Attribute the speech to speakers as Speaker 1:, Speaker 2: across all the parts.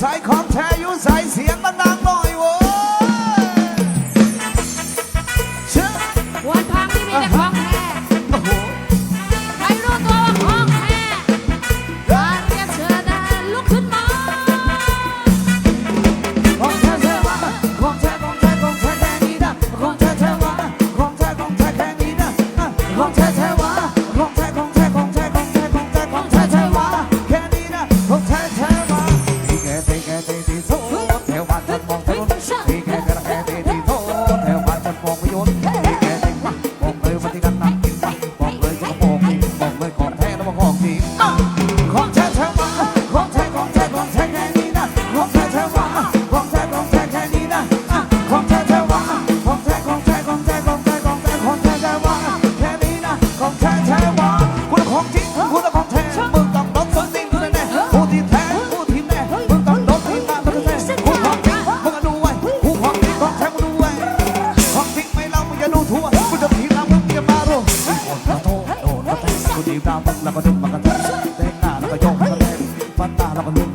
Speaker 1: สา
Speaker 2: ยข
Speaker 1: องแท้ยุสายเสียงดังๆหน่อย ako nung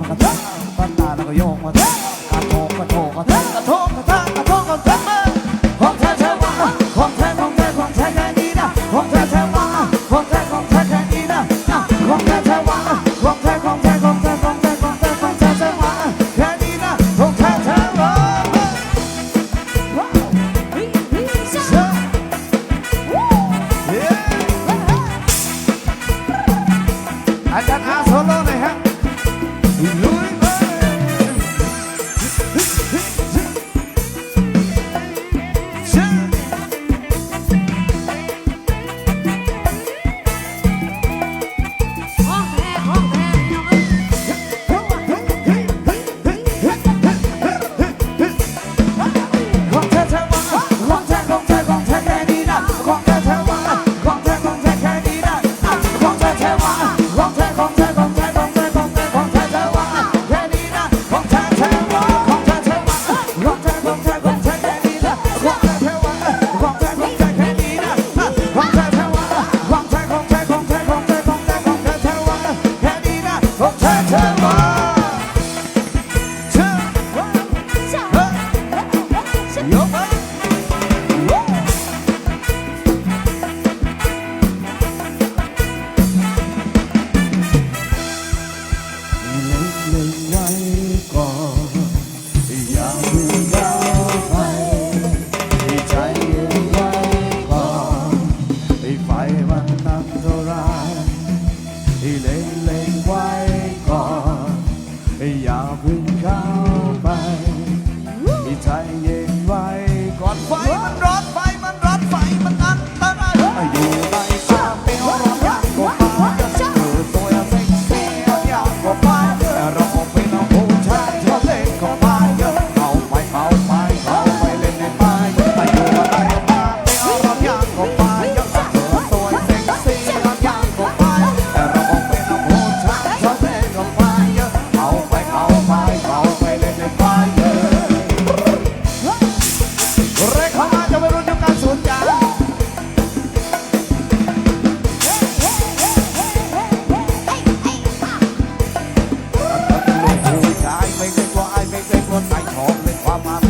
Speaker 1: หองเป็นความมัน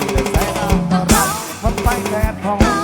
Speaker 1: ตีแสงอันตรักมันไปแด
Speaker 2: ด
Speaker 1: ห้
Speaker 2: อง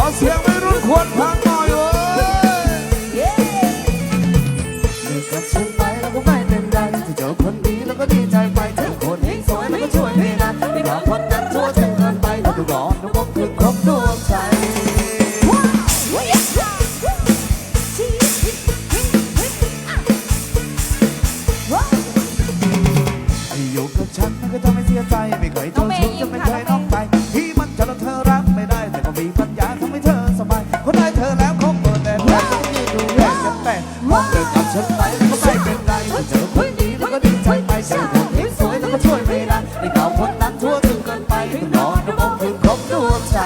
Speaker 2: อเสียงไม่รุ่นควรพังหน่อยเวยเลิ
Speaker 3: กกั
Speaker 2: บ
Speaker 1: ฉันไปแล้วก็ไม่เป็นไรที่เจอคนดีแล้วก็ดีใจไปเจอคนที่สวยแล้วก็ช่วยให้นะไม่ว่าคนนั้นชั่วจนเกินไปแล้วก็รอนแล้วก็คือครบดวงใจ Whoa! ยกับฉันมันก็ทำให้เสียใจ เธอผิสวยแต่ก็ช่วยไม่ได้ในขาวนน้นท่วถึงเกินไปถึงนอนระบบถึงครบดวงใจ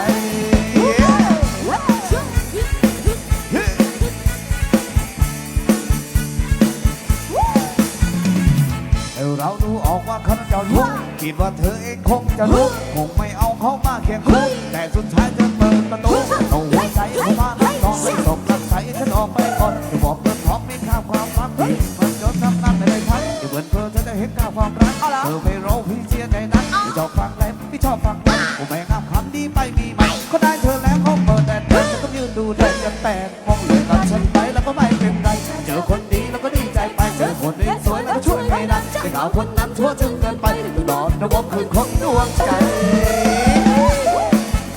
Speaker 1: เราดูออกว่าเขจะลุกคิดว่าเธอเองคงจะลุกคงไม่เอาเขามาแค่งคุกแต่สุดท้ายเธอเปิดประตูเอาหัวใจออกมาแล้วน้องตกลับใส่ฉันออกไปก่อนจะบอกเพื่อนพร้อมไม่ข้ามความรักที่มันจนทำนั้นไม่ได้ทันจะเหมือนเพื่อ เห็นค่าความรักเอาเหเธอไม่รู้พี่เสียใจนักพี่ชอบฟังแรปพี่ชอบฟังแรปผมไม่ห้ามคำนี้ไปมีไหมเขาได้เธอแล้วเขาเปิดแต่เธอจะต้องยืนดูแดดจะแตกห้องเลยกับฉันไปแล้วก็ไม่เป็นไร เจอคนดีแล้วก็ดีใจไป เจอคนไม่สวยแล้วก็ช่วยไม่ได้แต่ข่าวคนนั้นชั่วจนเกินไปหลอนระบบคืนของดวงใจ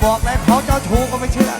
Speaker 1: บอกแล้วเขาเจ้าชู้ก็ไม่เชื่อ